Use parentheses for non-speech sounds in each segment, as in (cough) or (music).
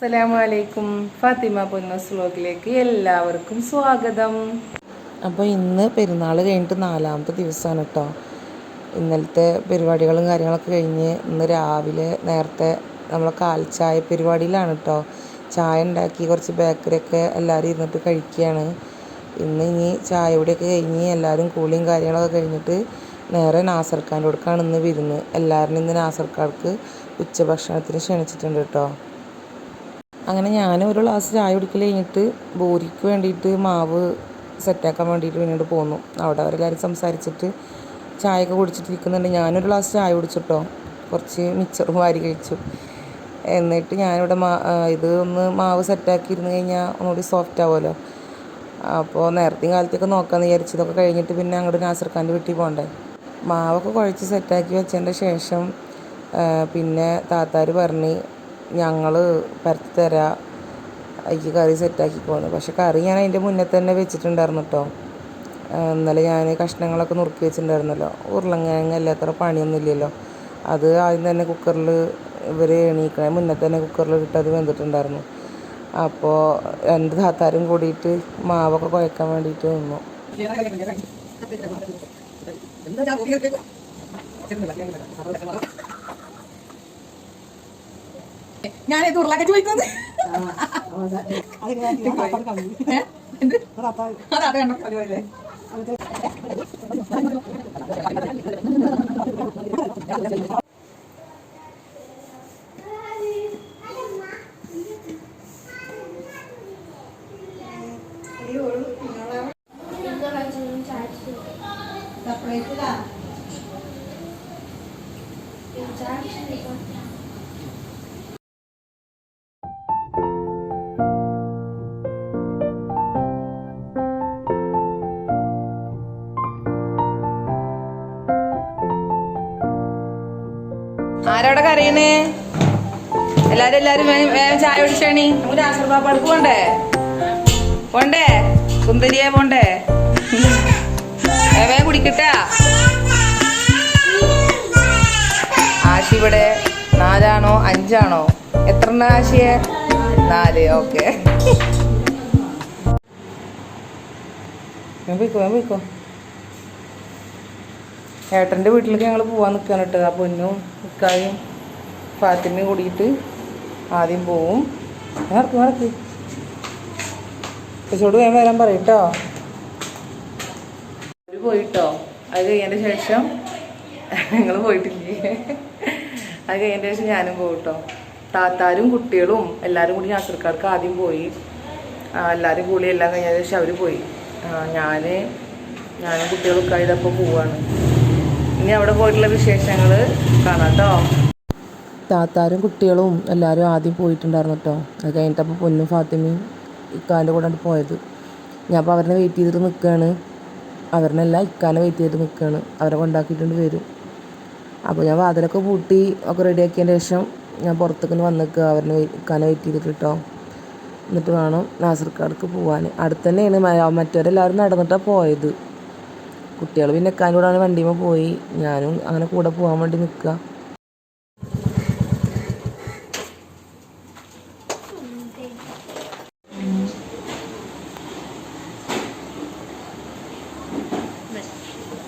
അസ്സലാമു അലൈക്കും ഫാത്തിമ പൊന്നോസ് വ്ലോഗിലേക്ക് എല്ലാവർക്കും സ്വാഗതം. അപ്പോൾ ഇന്ന് പെരുന്നാൾ കഴിഞ്ഞിട്ട് നാലാമത്തെ ദിവസമാണ് കേട്ടോ ഇന്നലത്തെ പരിപാടികളും കാര്യങ്ങളൊക്കെ കഴിഞ്ഞ് ഇന്ന് രാവിലെ നേരത്തെ നമ്മളെ കാൽച്ചായ പരിപാടിയിലാണ് കേട്ടോ ചായ ഉണ്ടാക്കി കുറച്ച് ബേക്കറിയൊക്കെ എല്ലാവരും ഇരുന്നിട്ട് കഴിക്കുകയാണ്. ഇന്ന് ഇനി ചായ ഇവിടെയൊക്കെ കഴിഞ്ഞ് എല്ലാവരും കൂളിയും കാര്യങ്ങളൊക്കെ കഴിഞ്ഞിട്ട് നേരെ നാസർക്കാന്റെ കൊടുക്കാണ് ഇന്ന് വിരുന്ന് എല്ലാവരും ഇന്ന് നാസർക്കാർക്ക് ഉച്ചഭക്ഷണത്തിന് ക്ഷണിച്ചിട്ടുണ്ട് കേട്ടോ അങ്ങനെ ഞാൻ ഒരു ഗ്ലാസ് ചായ കുടിക്കൽ കഴിഞ്ഞിട്ട് ബോരിക്ക് വേണ്ടിയിട്ട് മാവ് സെറ്റാക്കാൻ വേണ്ടിയിട്ട് പിന്നീട് പോന്നു. അവിടെ അവരെല്ലാവരും സംസാരിച്ചിട്ട് ചായയൊക്കെ കുടിച്ചിട്ടിരിക്കുന്നുണ്ട്. ഞാനൊരു ഗ്ലാസ് ചായ കുടിച്ചിട്ടോ. കുറച്ച് മിച്ചറും വാരി കഴിച്ചു. എന്നിട്ട് ഞാനിവിടെ മാ ഇത് ഒന്ന് മാവ് സെറ്റാക്കി ഇരുന്ന് കഴിഞ്ഞാൽ ഒന്നുകൂടി സോഫ്റ്റ് ആവുമല്ലോ. അപ്പോൾ നേരത്തെയും കാലത്തൊക്കെ നോക്കാമെന്ന് വിചാരിച്ചു ഇതൊക്കെ കഴിഞ്ഞിട്ട് പിന്നെ അങ്ങോട്ട് നാസർക്കാന്റെ വീട്ടിൽ പോകണ്ടേ മാവൊക്കെ കുഴച്ച് സെറ്റാക്കി വെച്ചതിന്റെ ശേഷം പിന്നെ താത്താർ പറഞ്ഞ് ഞങ്ങൾ പരത്തി തരാം. അതിക്ക് കറി സെറ്റാക്കിക്കോന്ന് പക്ഷെ കറി ഞാൻ അതിന്റെ മുന്നേ തന്നെ വെച്ചിട്ടുണ്ടായിരുന്നു കേട്ടോ ഇന്നലെ ഞാൻ കഷ്ണങ്ങളൊക്കെ നുറുക്കി വെച്ചിട്ടുണ്ടായിരുന്നല്ലോ. ഉരുളങ്കിഴങ്ങ് അല്ലാത്ര പണിയൊന്നും ഇല്ലല്ലോ. അത് ആദ്യം തന്നെ കുക്കറിൽ ഇവർ എണീക്കണ മുന്നേ തന്നെ കുക്കറിൽ ഇട്ട് അത് വെന്തിട്ടുണ്ടായിരുന്നു. അപ്പോൾ രണ്ട് താത്താരും കൂടിയിട്ട് മാവൊക്കെ കുഴക്കാൻ വേണ്ടിയിട്ട് നിന്നു. ഞാനിത് ഉരുളൊക്കെ ചോദിക്കുന്നത് അതാ കണ്ടോ? പരിപാടിയില്ലേ? ആരോടെ കരയണേ എല്ലാരും എല്ലാരും വേഗം ചായ കുടിച്ചേണി നമുക്ക് പോണ്ടേ? പോണ്ടേ? സുന്ദരിയെ പോണ്ടേ? വേഗം കുടിക്കട്ടാ. ആശി ഇവിടെ നാലാണോ അഞ്ചാണോ? എത്ര ആശിയെ? നാല് ഓക്കെ. പോയിക്കോ പോയിക്കോ. ഏട്ടന്റെ വീട്ടിലേക്ക് ഞങ്ങൾ പോകാൻ നിൽക്കുകയാണ് കേട്ടോ. ആ പൊന്നും ഇക്കായും ഫാത്തിമയും കൂടിയിട്ട് ആദ്യം പോവും. നടക്ക് നടക്ക്. കൊച്ചോട് വേഗം വരാൻ പറയട്ടോ. അവർ പോയിട്ടോ? അത് കഴിഞ്ഞതിന് ശേഷം നിങ്ങൾ പോയിട്ടില്ലേ? അത് കഴിഞ്ഞതിന് ശേഷം ഞാനും പോകും കേട്ടോ താത്താരും കുട്ടികളും എല്ലാവരും കൂടി യാത്രക്കാർക്ക് ആദ്യം പോയി. എല്ലാവരും കൂടി എല്ലാം കഴിഞ്ഞതിന് ശേഷം അവർ പോയി. ഞാൻ ഞാനും കുട്ടികളൊക്കെ ആയതപ്പോൾ പോവാണ്. ഇനി അവിടെ പോയിട്ടുള്ള വിശേഷങ്ങൾ കാണാം കേട്ടോ താത്താരും കുട്ടികളും എല്ലാവരും ആദ്യം പോയിട്ടുണ്ടായിരുന്നു കേട്ടോ അത് കഴിഞ്ഞിട്ടപ്പോൾ പൊന്നും ഫാത്തിമയും ഇക്കാന്റെ കൂടെ പോയത്. ഞാൻ അപ്പോൾ അവരെ വെയിറ്റ് ചെയ്തിട്ട് നിൽക്കുകയാണ് അവരിനെല്ല ഇക്കാനെ വെയിറ്റ് ചെയ്തിട്ട് നിൽക്കുകയാണ് അവരെ കൊണ്ടാക്കിയിട്ടുണ്ട് വരും. അപ്പോൾ ഞാൻ വാതിലൊക്കെ പൂട്ടി ഒക്കെ റെഡിയാക്കിയതിന് ശേഷം ഞാൻ പുറത്തേക്ക് വന്ന് നിൽക്കുക അവരെ വെയി- ഇക്കാനെ വെയിറ്റ് ചെയ്തിട്ട് കേട്ടോ എന്നിട്ട് വേണം നാസർക്കാടക്ക് പോകാൻ അടുത്ത് തന്നെയാണ് മ- മറ്റവരെല്ലാവരും നടന്നിട്ടാണ് പോയത്. കുട്ടികൾ പിന്നെ ഇക്കാന്റെ അങ്ങനെ വണ്ടിയുമ്പോൾ പോയി. ഞാനും അങ്ങനെ കൂടെ പോകാൻ വേണ്ടി നിൽക്കുക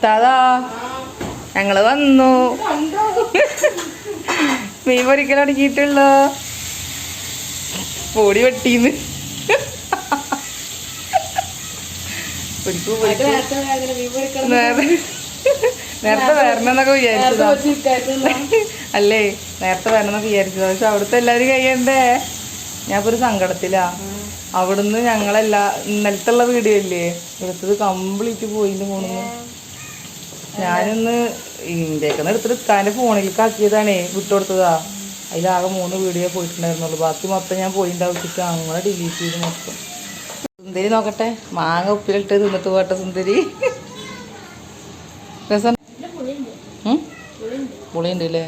താതാ ഞങ്ങൾ വന്നു. (laughs) മീൻ പൊരിക്കൽ തുടങ്ങിയിട്ടുള്ളോ പൊടി വെട്ടീന്ന്. നേരത്തെ വരണം വരണമെന്നൊക്കെ വിചാരിച്ചതാ. അല്ലേ നേരത്തെ വരണമെന്നൊക്കെ വിചാരിച്ചതാ. പക്ഷെ അവിടുത്തെ എല്ലാവരും കഴിയണ്ടേ? ഞാൻ ഒരു സങ്കടത്തിലാ. അവിടുന്ന് ഞങ്ങളെല്ലാ ഇന്നലത്തുള്ള വീഡിയോ ഇവിടുത്തത് എടുത്തത് കംപ്ലീറ്റ് പോയിന്റ് പോണെന്ന് ഞാനൊന്ന് ഇന്ത്യക്കുന്ന എടുത്തിട്ട് ഇക്കാന്റെ ഫോണിലേക്ക് ആക്കിയതാണേ വിട്ടുകൊടുത്തതാ അതിലാകെ മൂന്ന് വീഡിയോ പോയിട്ടുണ്ടായിരുന്നുള്ളൂ. ബാക്കി മൊത്തം ഞാൻ പോയിണ്ടാവും. അങ്ങനെ ഡിലീറ്റ് ചെയ്ത് മൊത്തം. സുന്ദരി നോക്കട്ടെ മാങ്ങ ഉപ്പിലിട്ട് തിന്നിട്ട് പോട്ടെ സുന്ദരി രസം? പുളിയുണ്ട് അല്ലേ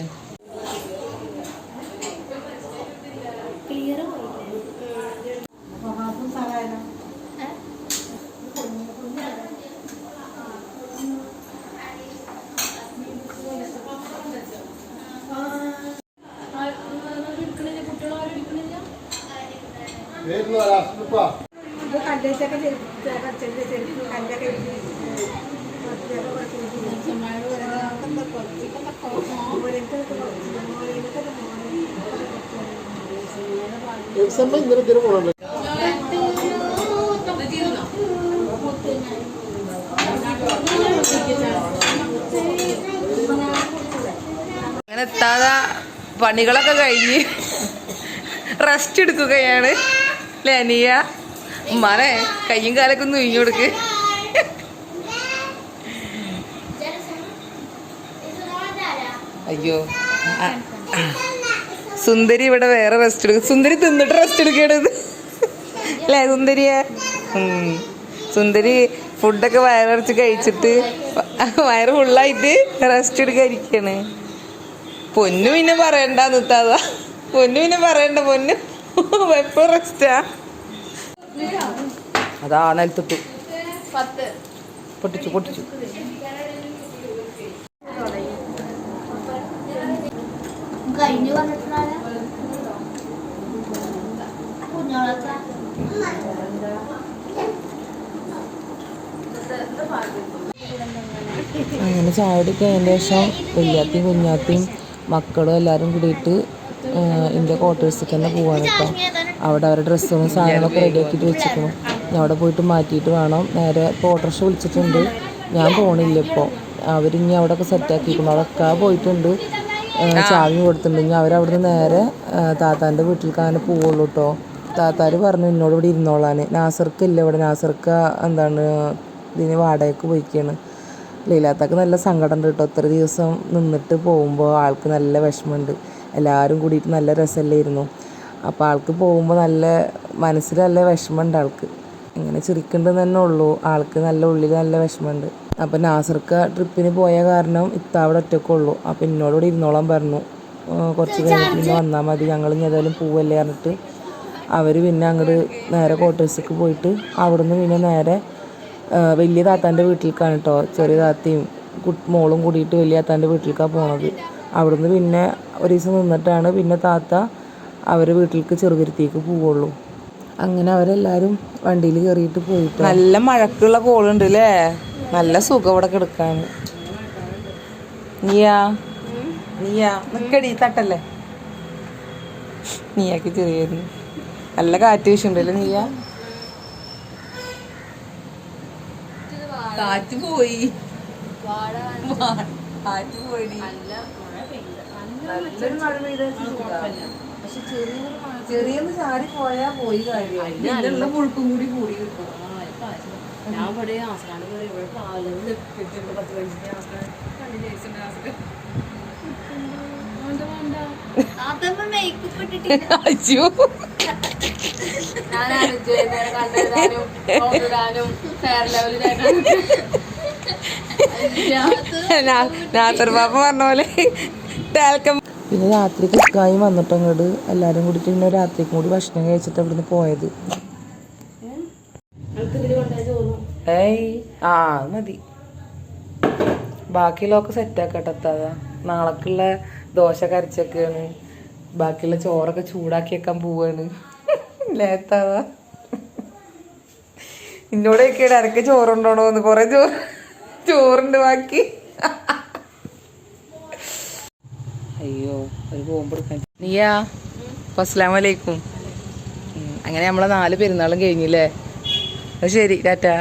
അങ്ങനെ എത്താതെ പണികളൊക്കെ കഴിഞ്ഞ് റെസ്റ്റ് എടുക്കുകയാണ്. ലനിയ. ഉമ്മാനെ കയ്യും കാലൊക്കെ ഒന്ന് ഉയിഞ്ഞു കൊടുക്ക്. അയ്യോ. സുന്ദരി ഇവിടെ വേറെ റെസ്റ്റ് എടുക്കും. സുന്ദരി തിന്നിട്ട് റെസ്റ്റ് എടുക്കണത് അല്ലേ സുന്ദരിയെ. സുന്ദരി ഫുഡൊക്കെ വയറടച്ച് കഴിച്ചിട്ട് വയറ് ഫുള്ളായിട്ട് റെസ്റ്റ് എടുക്കാതിരിക്കാണ് പൊന്നു പിന്നെ പറയണ്ട നിർത്താതാ പൊന്നു പിന്നെ പറയണ്ട പൊന്നു. എപ്പോഴും റെസ്റ്റാ അതാ നിലത്തിട്ടു പൊട്ടിച്ചു പൊട്ടിച്ചു. കഴിഞ്ഞു അങ്ങനെ ചായ കുടിക്കതിന് ശേഷം വല്യാത്തിയും കുഞ്ഞാത്തിയും മക്കളും എല്ലാവരും കൂടിയിട്ട് എന്റെ ക്വാർട്ടേഴ്സിൽ തന്നെ പോവാണ് കേട്ടോ അവിടെ അവരുടെ ഡ്രസ്സും സാധനങ്ങളൊക്കെ റെഡിയാക്കിയിട്ട് വെച്ചിരിക്കണം ഞാൻ അവിടെ പോയിട്ട് മാറ്റിയിട്ട് വേണം. നേരെ ഇപ്പോൾ ഓട്ടോറിക്ഷ വിളിച്ചിട്ടുണ്ട്. ഞാൻ പോണില്ല ഇപ്പോൾ അവരിനി അവിടെയൊക്കെ സെറ്റാക്കിയിരിക്കണം അവിടെയൊക്കെ പോയിട്ടുണ്ട്. ചാവി കൊടുത്തിട്ടുണ്ട്. ഇനി അവരവിടുന്ന് നേരെ താത്താന്റെ വീട്ടിൽ അങ്ങനെ പോവുള്ളൂ കേട്ടോ താത്താർ പറഞ്ഞു എന്നോട് ഇവിടെ ഇരുന്നോളാൻ. നാസർക്കില്ല ഇവിടെ. നാസർക്ക് എന്താണ് ഇതിന് വാടകയ്ക്ക് പോയിക്കാണ്. ലീലാത്താക്ക് നല്ല സങ്കടം ഉണ്ട് കേട്ടോ ഇത്ര ദിവസം നിന്നിട്ട് പോകുമ്പോൾ ആൾക്ക് നല്ല വിഷമമുണ്ട് എല്ലാവരും കൂടിയിട്ട് നല്ല രസമല്ലായിരുന്നു അപ്പോൾ ആൾക്ക് പോകുമ്പോൾ നല്ല മനസ്സിൽ നല്ല വിഷമമുണ്ട് ആൾക്ക്. ഇങ്ങനെ ചിരിക്കുന്നുണ്ടെന്ന് തന്നെ ഉള്ളൂ. ആൾക്ക് നല്ല ഉള്ളിൽ നല്ല വിഷമമുണ്ട്. അപ്പോൾ നാസർക്ക് ട്രിപ്പിന് പോയ കാരണം ഇത്ത അവിടെ ഒറ്റക്കുള്ളൂ അപ്പോൾ എന്നോട് കൂടി ഇരുന്നോളാൻ പറഞ്ഞു. കുറച്ച് കഴിഞ്ഞിട്ട് പിന്നെ വന്നാൽ മതി. ഞങ്ങൾ ഇനി ഏതായാലും പോവല്ലേ പറഞ്ഞിട്ട് അവർ പിന്നെ അങ്ങോട്ട് നേരെ ക്വാർട്ടേഴ്സിലേക്ക് പോയിട്ട് അവിടുന്ന് പിന്നെ നേരെ വലിയ താത്താന്റെ വീട്ടിലേക്കാണ് കേട്ടോ ചെറിയ താത്തയും മോളും കൂടിയിട്ട് വലിയ താത്താന്റെ വീട്ടിലേക്കാണ് പോണത്. അവിടുന്ന് പിന്നെ ഒരു ദിവസം നിന്നിട്ടാണ് പിന്നെ താത്ത അവരെ വീട്ടിലേക്ക് ചെറുതുരുത്തിക്ക് പോവുള്ളൂ. അങ്ങനെ അവരെല്ലാരും വണ്ടിയിൽ കയറിയിട്ട് പോയിട്ട്. നല്ല മഴക്കുള്ള കോളുണ്ട് അല്ലേ നല്ല സുഖം ഇവിടെ കിടക്കാൻ നീയാ? നീയാ? നിക്കടി തട്ടല്ലേ? നീയാക്കി ചെറിയായിരുന്നു നല്ല കാറ്റ് വീശുണ്ടല്ലേ നീയാ? കാറ്റ് പോയി. കാറ്റ് പോയി. നല്ല മഴ പെയ്താൽ പക്ഷെ ചെറിയൊരു ചെറിയൊന്ന് ചാടി പോയാ പോയി കാര്യം. ഇതിലുള്ള മുഴുക്കും കൂടി കൂടി കിട്ടും. ഞാൻ ഇവിടെ പാലം പത്ത് പതിനഞ്ച് മേക്കപ്പ് നാസർ ബാബ പറഞ്ഞ പോലെ ടാൽക്കം പിന്നെ രാത്രിക്ക് ഇക്കായും വന്നിട്ട് അങ്ങോട്ട് എല്ലാവരും കൂടിയിട്ട് പിന്നെ രാത്രിക്കും കൂടി ഭക്ഷണം കഴിച്ചിട്ട് അവിടുന്ന് പോയത്. ഏയ് ആ മതി. ബാക്കിയുള്ളതൊക്കെ സെറ്റാക്കട്ടെ എത്താതാ നാളേക്കുള്ള ദോശ കരച്ചൊക്കെയാണ്. ബാക്കിയുള്ള ചോറൊക്കെ ചൂടാക്കി വെക്കാൻ പോവാണ്. ലേത്താതാ എന്നോടൊക്കെ ഇടയ്ക്ക് ചോറുണ്ടോണോന്ന്. കൊറേ ചോറ് ചോറുണ്ട് ബാക്കി. അയ്യോ ഒരു പോകുമ്പോ നീയാ അപ്പൊ അസ്സലാം വലൈക്കും അങ്ങനെ നമ്മളെ നാല് പെരുന്നാളും കഴിഞ്ഞില്ലേ? അത് ശരി ടാറ്റാ.